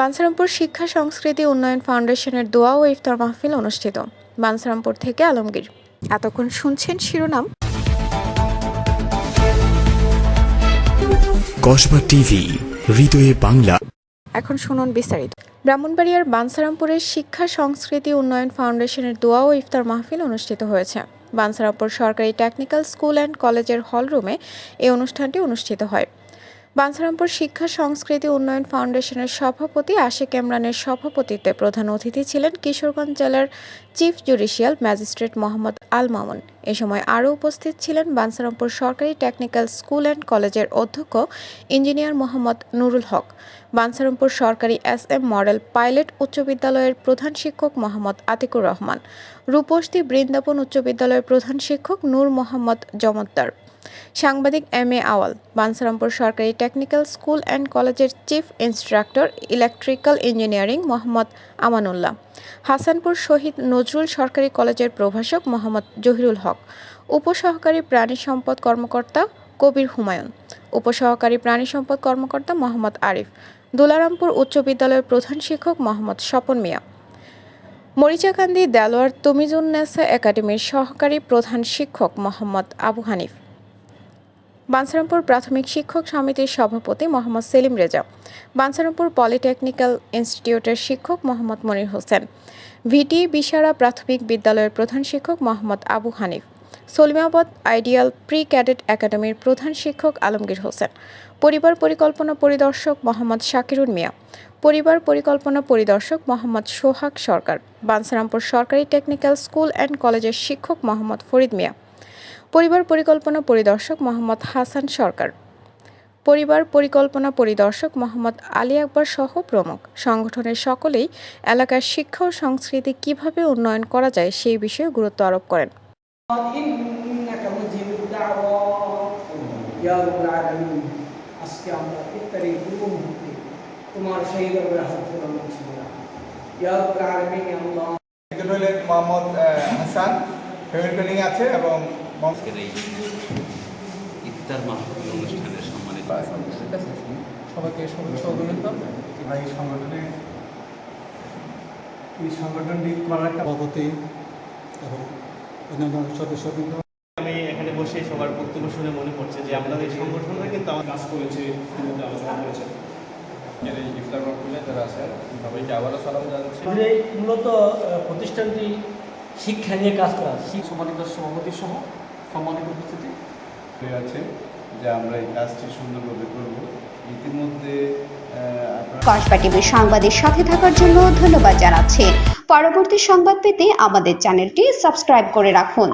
বানসারামপুর শিক্ষা সংস্কৃতি উন্নয়ন ফাউন্ডেশনের দোয়া ও ইফতার মাহফিল অনুষ্ঠিত। বানসারামপুর থেকে আলমগীর। এতক্ষণ শুনছেন শিরোনাম। কসবা টিভি হৃদয়ে বাংলা। এখন শুনুন বিস্তারিত। ব্রাহ্মণবাড়িয়ার বানসারামপুরের শিক্ষা সংস্কৃতি উন্নয়ন ফাউন্ডেশনের দোয়া ও ইফতার মাহফিল অনুষ্ঠিত হয়েছে। বানসারামপুর সরকারি টেকনিক্যাল স্কুল অ্যান্ড কলেজের হলরুমে এই অনুষ্ঠানটি অনুষ্ঠিত হয়। বানসারামপুর শিক্ষা, সংস্কৃতি উন্নয়ন ফাউন্ডেশনের সভাপতি আশেক ইমরানের সভাপতিত্বে প্রধান অতিথি ছিলেন কিশোরগঞ্জ জেলার chief judicial magistrate Mohammad Al Mamun. এ সময় আরও উপস্থিত ছিলেন বানসারামপুর সরকারি টেকনিক্যাল স্কুল অ্যান্ড কলেজের অধ্যক্ষ ইঞ্জিনিয়ার মোহাম্মদ নুরুল হক, বানসারামপুর সরকারি এস এম মডেল পাইলট উচ্চ বিদ্যালয়ের প্রধান শিক্ষক মোহাম্মদ আতিকুর রহমান রূপসী বৃন্দাবন উচ্চ বিদ্যালয়ের প্রধান শিক্ষক নূর মোহাম্মদ জমদ্দার, সাংবাদিক এম এ আওয়াল, বানসারামপুর সরকারি টেকনিক্যাল স্কুল অ্যান্ড কলেজের chief instructor electrical engineering Mohammad Amanullah Hasanpur Shahid Nazrul সরকারি কলেজের প্রভাষক মোহাম্মদ জহিরুল হক, উপসহকারী প্রাণী সম্পদ কর্মকর্তা কবির হুমায়ুন, উপসহকারী প্রাণী সম্পদ কর্মকর্তা মোহাম্মদ আরিফ, দুলারামপুর উচ্চ বিদ্যালয়ের প্রধান শিক্ষক মোহাম্মদ স্বপন মিয়া। মরিচাকান্দি দেলোয়ার তমিজুন্নেসা একাডেমির সহকারী প্রধান শিক্ষক মোহাম্মদ আবু হানিফ। বানসারামপুর প্রাথমিক শিক্ষক সমিতির সভাপতি মোহাম্মদ সেলিম রেজা, বানসারামপুর পলিটেকনিক্যাল ইনস্টিটিউটের শিক্ষক মোহাম্মদ মনির হোসেন, ভিটি বিশারা প্রাথমিক বিদ্যালয়ের প্রধান শিক্ষক Mohammad Abu Hanif, Salimabad ideal pre cadet একাডেমির প্রধান শিক্ষক আলমগীর হোসেন, পরিবার পরিকল্পনা পরিদর্শক মোহাম্মদ শাকিরুন মিয়া, পরিবার পরিকল্পনা পরিদর্শক মোহাম্মদ সোহাগ সরকার, বানসারামপুর সরকারি টেকনিক্যাল স্কুল অ্যান্ড কলেজের শিক্ষক মোহাম্মদ ফরিদ মিয়া পরিবার পরিকল্পনা পরিদর্শক মোহাম্মদ হাসান সরকার। পরিবার পরিকল্পনা পরিদর্শক মোহাম্মদ আলী আকবর সহ প্রমুখ। সংগঠনের সকলেই এলাকার শিক্ষা ও সংস্কৃতি কীভাবে উন্নয়ন করা যায় সেই বিষয়ে গুরুত্ব আরোপ করেন। আছে এবং আজকের এই ইফতার মাহফিল অনুষ্ঠানের সম্মানিত সবাইকে ও এই সংগঠনে এই সংগঠনটি করার একটা সভাপতি এবং অন্যান্য সদস্যবৃন্দ আমি এখানে বসে সবার বক্তব্য শুনে মনে পড়ছে যে আমাদের এই সংগঠনটা কিন্তু আমার কাজ করেছে ইতিমধ্যে আলোচনা করেছে। এই ইফতার মাহফিলে যারা আছেন সবাইকে আবারও সালাম জানাচ্ছি। মূলত প্রতিষ্ঠানটি শিক্ষা নিয়ে কাজ করা শিক্ষা সম্মানিত সভাপতি সহ সম্মানিত উপস্থিতি। হয়ে আছে যে আমরা এই কাজটি সুন্দরভাবে করব। ইতিমধ্যে কসবা টিভির সাংবাদিক সাথে থাকার জন্য ধন্যবাদ জানাচ্ছি। পরবর্তী সংবাদ পেতে আমাদের চ্যানেলটি সাবস্ক্রাইব করে রাখুন।